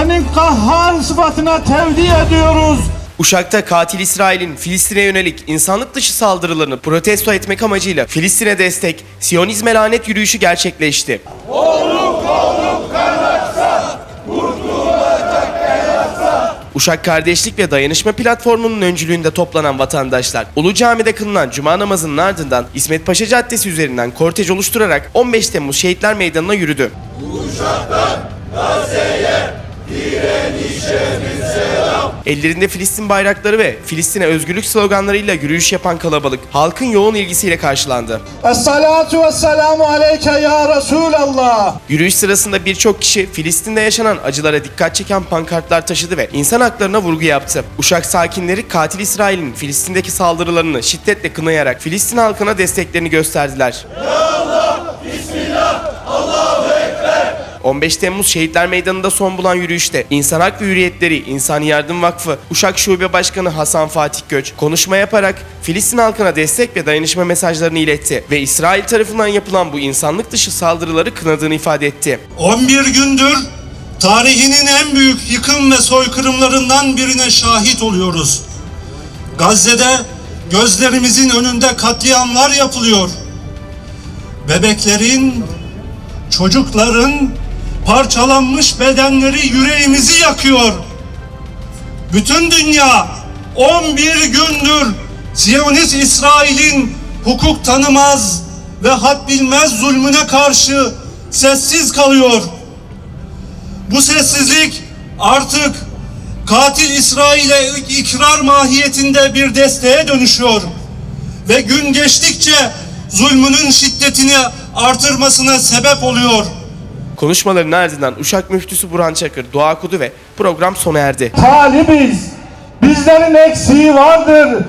senin kahhar sıfatına tevdi ediyoruz. Uşak'ta katil İsrail'in Filistin'e yönelik insanlık dışı saldırılarını protesto etmek amacıyla Filistin'e destek, Siyonizme lanet yürüyüşü gerçekleşti. Uşak Kardeşlik ve Dayanışma Platformu'nun öncülüğünde toplanan vatandaşlar Ulu Cami'de kılınan cuma namazının ardından İsmet Paşa Caddesi üzerinden kortej oluşturarak 15 Temmuz Şehitler Meydanı'na yürüdü. Ellerinde Filistin bayrakları ve Filistin'e özgürlük sloganlarıyla yürüyüş yapan kalabalık halkın yoğun ilgisiyle karşılandı. Esselatu vesselamu aleyke ya Resulallah. Yürüyüş sırasında birçok kişi Filistin'de yaşanan acılara dikkat çeken pankartlar taşıdı ve insan haklarına vurgu yaptı. Uşak sakinleri katil İsrail'in Filistin'deki saldırılarını şiddetle kınayarak Filistin halkına desteklerini gösterdiler. 15 Temmuz Şehitler Meydanı'nda son bulan yürüyüşte İnsan Hak ve Hürriyetleri İnsani Yardım Vakfı Uşak Şube Başkanı Hasan Fatih Göç konuşma yaparak Filistin halkına destek ve dayanışma mesajlarını iletti ve İsrail tarafından yapılan bu insanlık dışı saldırıları kınadığını ifade etti. 11 gündür tarihinin en büyük yıkım ve soykırımlarından birine şahit oluyoruz. Gazze'de gözlerimizin önünde katliamlar yapılıyor. Bebeklerin, çocukların parçalanmış bedenleri yüreğimizi yakıyor. Bütün dünya 11 gündür Siyonist İsrail'in hukuk tanımaz ve had bilmez zulmüne karşı sessiz kalıyor. Bu sessizlik artık katil İsrail'e ikrar mahiyetinde bir desteğe dönüşüyor. Ve gün geçtikçe zulmünün şiddetini artırmasına sebep oluyor. Konuşmaların ardından Uşak Müftüsü Burhan Çakır dua okudu ve program sona erdi. Talibiz. Bizlerin eksiği vardır.